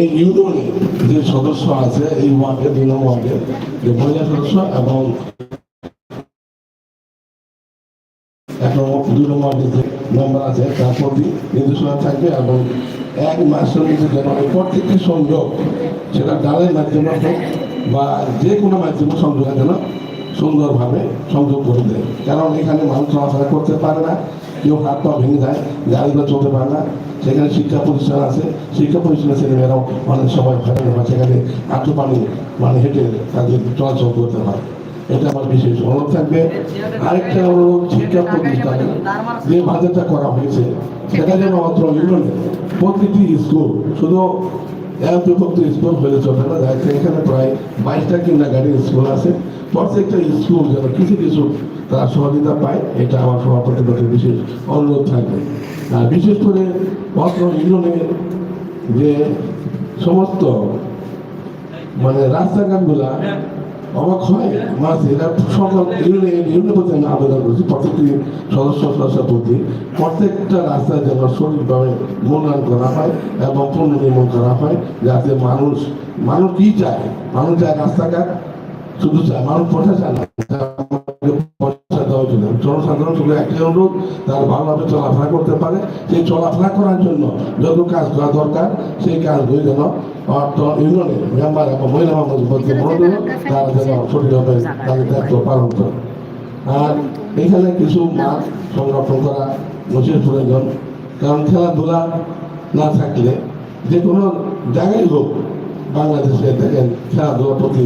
এই ইউনিয়নে যে সদস্য আছে, এই ওয়ার্ডে, দুই নম্বর ওয়ার্ডে, যে মহিলা সদস্য এবং এক নম্বর দুই নম্বর যে মেম্বার আছে, তার প্রতি নির্দেশনা থাকবে এবং এক মাসের মধ্যে যেন প্রত্যেকটি সংযোগ সেটা ডালের মাধ্যমে হোক বা যে কোনো মাধ্যমে সংযোগ যেন সুন্দরভাবে সংযোগ করে দেয়। কারণ এখানে মানুষ চলাফেরা করতে পারে না, কেউ হাত পা ভেঙে যায় গাড়িগুলো চলতে পারে না। সেখানে শিক্ষা প্রতিষ্ঠান আছে, শিক্ষা প্রতিষ্ঠানের ছেলেমেয়েরাও অনেক সময় ফেলে বা সেখানে আঁটু পানি মানে হেঁটে তাদের চলাচল করতে হয়। এটা আমার বিশেষ অনুরোধ থাকবে। আরেকটা অনুরোধ, শিক্ষা প্রতিষ্ঠানে। যে বাজেটটা করা হয়েছে, সেটা যেন অত্র ইউনিয়নে, প্রতিটি স্কুল, শুধু এক বিভক্ত স্কুল হলে চলে না যাচ্ছে এখানে প্রায় বাইশটা কিংবা গাড়ির স্কুল আছে। প্রত্যেকটা স্কুল যেন কিছু কিছু তারা সহযোগিতা পায়, এটা আমার সভাপতির প্রতি বিশেষ অনুরোধ থাকবে। আর বিশেষ করে অত্র যে সমস্ত মানে রাস্তাঘাটগুলা অবাক হয় আমার এরা সকল ইউনিয়ন ইউনিয়ন আবেদন করছি, প্রত্যেকটি সদস্য সদস্যের প্রতি প্রত্যেকটা রাস্তা যেন সঠিকভাবে মূল্যায়ন করা হয় এবং পুনর্নির্মাণ করা হয়, যাতে মানুষ মানুষ কী চায়? মানুষ চায় রাস্তাঘাট শুধু পয়সা দেওয়ার জন্য। জনসাধারণ শুধু একটি অনুরোধ, তারা ভালোভাবে চলাফেরা করতে পারে। সেই চলাফেরা করার জন্য যত কাজ করা দরকার, সেই কাজগুলি যেন অর্থ ইউনিয়নের মেম্বার এবং মহিলা মধ্যে মনোযোগ তারা যেন সঠিকভাবে তাদের দায়িত্ব পালন করে। আর এখানে কিছু মাঠ সংরক্ষণ করা বিশেষ প্রয়োজন। কারণ খেলাধুলা না থাকলে যে কোনো জায়গায় হোক বাংলাদেশে দেখেন খেলাধুলার প্রতি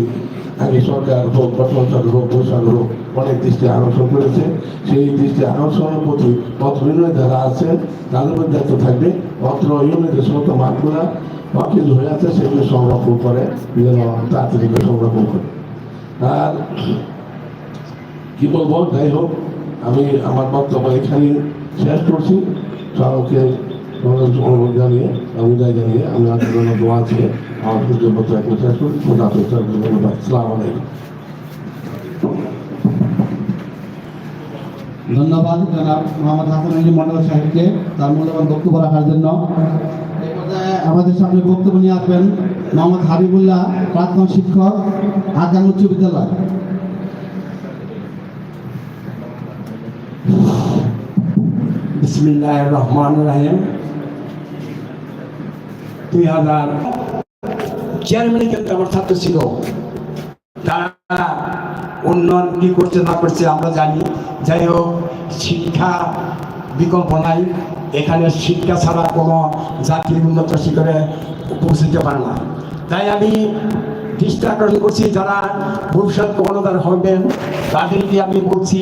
আগে সরকার হোক বর্তমান সরকার হোক বৈশাখ হোক, অনেক দৃষ্টি আকর্ষণ করেছে। সেই দৃষ্টি আকর্ষণের প্রতি অত্র ইউনিয়নে যারা আছেন, তাদের মধ্যে দায়িত্ব থাকবে অত্র ইউনিয়নের সমস্ত মাঠগুলা অকেজ হয়ে আছে সেগুলো সংরক্ষণ করে, যেন তাড়াতাড়ি সংরক্ষণ করে। আর কি বলব? যাই হোক, আমি আমার বক্তব্য এখানে শেষ করছি। সবাইকে অনুরোধ জানিয়ে আমি যাই জানিয়ে আমি আপনার জন্য দোয়া আছে আমার সূর্যপত্র এখন শেষ করি খোদা হাফেজ ধন্যবাদ। সালাম আলাইকুম। ধন্যবাদ জনাব মোহাম্মদ হাসান আলী মন্ডল সাহেবকে তার মূল্যবান বক্তব্য রাখার জন্য। এই পর্যায়ে আমাদের সামনে বক্তব্য নিয়ে আসবেন মোহাম্মদ হাবিবুল্লাহ প্রাক্তন শিক্ষক আজান উচ্চ বিদ্যালয়। বিসমিল্লাহ রহমান রাহিম। দুই হাজার চেয়ারম্যানের ক্ষেত্রে আমার ছাত্র ছিল। তারা উন্নয়ন কি করছে না করছে আমরা জানি। যাই হোক, শিক্ষা বিকল্প নাই। এখানে শিক্ষা ছাড়া কোনো জাতির উন্নত শিখরে পৌঁছতে পারে না। তাই আমি দৃষ্টি আকর্ষণ করছি, যারা ভবিষ্যৎ কর্ণধার হবেন, তাদেরকে আমি বলছি